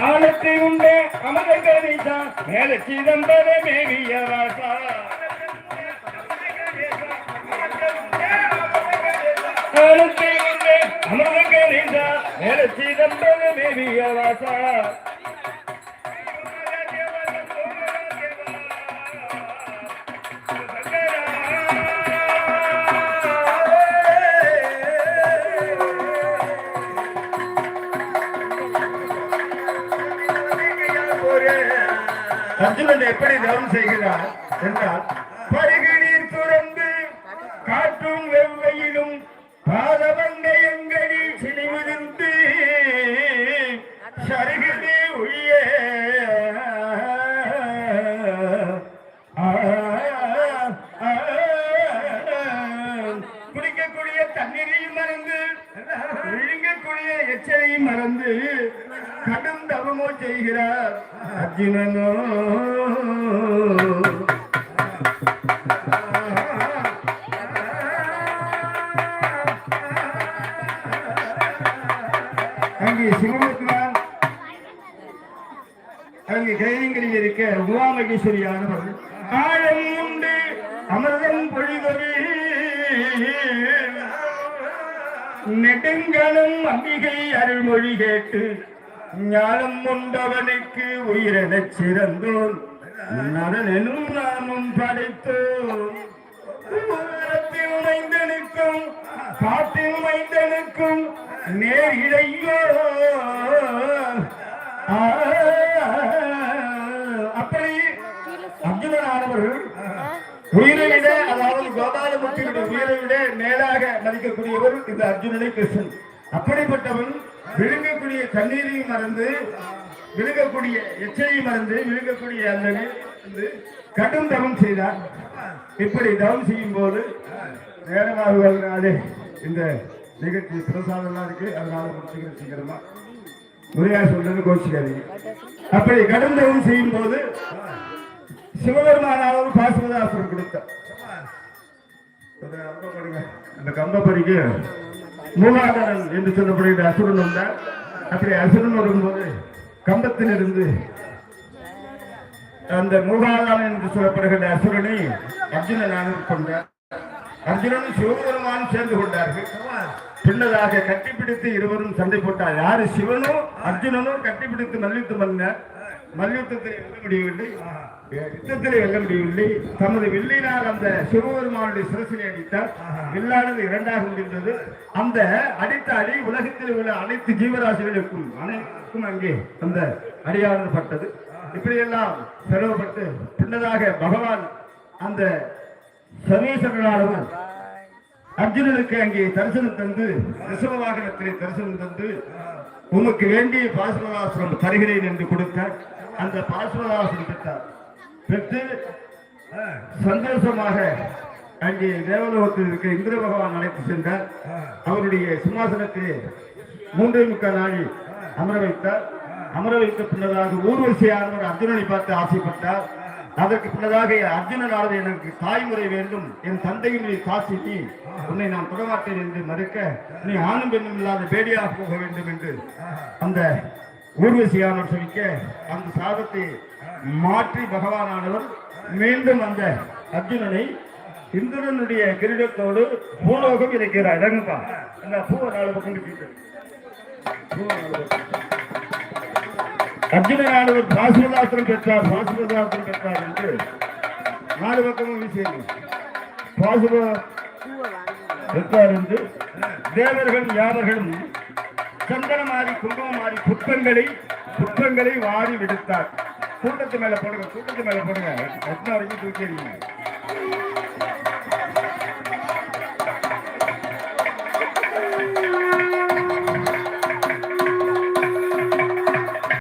காலத்தை உண்டே அமர கணேசா மேல சிதம்பர மேவிய வாசா ஆழத்தை உண்டே அமர கணேசா மேல சிதம்பர மேவிய வாசா அர்ஜுனன் எப்படி தவம் செய்கிறார் என்றால் பருகினீர் துறந்து காற்றும் வெவ்வையிலும் பாதவங்க எங்களில் சினிமிருந்து சருகிலே விழுங்கக்கூடிய தண்ணீரையும் மறந்து விழுங்கக்கூடிய எச்சரையும் மறந்து கடும் தவமோ செய்கிறார் அர்ஜுனனோ. அங்கே சிவபெருமான் அங்கே கைதிகளில் இருக்க உமாமகேஸ்வரியானவர். ஆழம் உண்டு அமிர்தம் பொழிதவே நெடுங்கணும் அம்பிகை அருள்மொழி கேட்டு ஞானம் உண்டவனுக்கு உயிரெனச் சிறந்தோன் நரனும் நாமும் படைத்தோம். மைந்தனுக்கும் காட்டில் மைந்தனுக்கும் நேர் இடையோ. ஆ, அப்படி அர்ஜுனனானவர் உயிரை மதிக்கக்கூடியவர் இந்த அர்ஜுனனை கிருஷ்ணன் அப்படிப்பட்டவன் விழுங்கக்கூடிய தண்ணீரையும் மறந்து விழுங்கக்கூடிய எச்சையும் மறந்து விழுங்கக்கூடிய அந்த கடும் தவம் செய்தார். இப்படி தவம் செய்யும் போது நேரமாகுவதனாலே இந்த நிகழ்ச்சி பிரசாதம்லாம் இருக்கு. அதனால முடிச்சுக்கிற சீக்கிரமா. முறையா சொல்றது கோச்சிக்காதீங்க. அப்படி கடும் தவம் செய்யும் போது சிவபெருமானாலும் பாசுவதாசுரம் கொடுத்தார். அந்த கம்பப்படிக்கு மூலாதாரன் என்று சொல்லப்படுகிற அசுரன் வந்தார் அப்படி அசுரன் வரும்போது கம்பத்திலிருந்து அந்த மூலாதாரன் என்று சொல்லப்படுகிற அசுரனை அர்ஜுனன் கொண்டார். அர்ஜுனனும் சிவபெருமானும் சேர்ந்து கொண்டார்கள். பின்னதாக கட்டிப்பிடித்து இருவரும் சண்டை போட்டார். யாரு சிவனும் அர்ஜுனனும் கட்டிப்பிடித்து மல்யுத்தம் பண்ணார். மல்யுத்தத்தை வெல்ல முடியவில்லை. யுத்தத்திலே வெல்ல முடியவில்லை. தமது வில்லினால் அந்த சிவபெருமானுடைய சிரசினை அடித்தார். வில்லானது இரண்டாக முடிந்தது. அந்த அடித்த அடி உலகத்தில் உள்ள அனைத்து ஜீவராசிகளுக்கும் அனைத்துக்கும் அங்கே அந்த அடியானது பட்டது. இப்படியெல்லாம் செலவுபட்டு பின்னதாக பகவான் அந்த சனீஸ்வரனானவர் அர்ஜுனனுக்கு அங்கே தரிசனம் தந்து ரிசவ வாகனத்திலே தரிசனம் தந்து உமக்கு வேண்டிய பாசுவதாசிரம் தருகிறேன் என்று கொடுத்தார். அந்த பாசுவதாசிரம் பெற்றார் பெற்று சந்தோஷமாக அங்கே தேவலோகத்தில் இருக்க இந்திர பகவான் அழைத்து சென்றார். அவருடைய சிம்மாசனத்திலே மூன்றே முக்கால் நாளில் அமர வைத்தார். அமர வைத்த பின்னதாக ஊர்வசியானவர் அர்ஜுனனை பார்த்து ஆசைப்பட்டார். அதற்கு பின்னதாக அர்ஜுனனானது எனக்கு தாய்முறை வேண்டும். என் தந்தையின் மீது காசி நீ உன்னை நான் தொடமாட்டேன் என்று மறுக்க நீ ஆணும் பெண்ணும் இல்லாத பேடியாக போக வேண்டும் என்று அந்த ஊர்வசியானவர் சொல்லிக்க அந்த சாதத்தை மாற்றி பகவானானவர் மீண்டும் அந்த அர்ஜுனனை இந்திரனுடைய கிரீடத்தோடு பூலோகம் இருக்கிறார் இறங்குப்பா. அந்த பூவை நாலு பக்கம் கட்டிட்டு. பூவை நாலு அர்ஜுனனானவர் பாசுவதாஸ்திரம் பெற்றார். பாசுவதாஸ்திரம் பெற்றார் என்று நாலு பக்கமும் வீசியது. பாசுவ பெற்றார் என்று தேவர்கள் யாவர்களும் சந்தனமாரி குங்குமமாரி புத்தங்களை புத்தங்களை வாரி விடுத்தார். கூட்டத்து மேல போடுங்க கூட்டத்து மேல போடுங்க. எத்தனை வரைக்கும் தூக்கி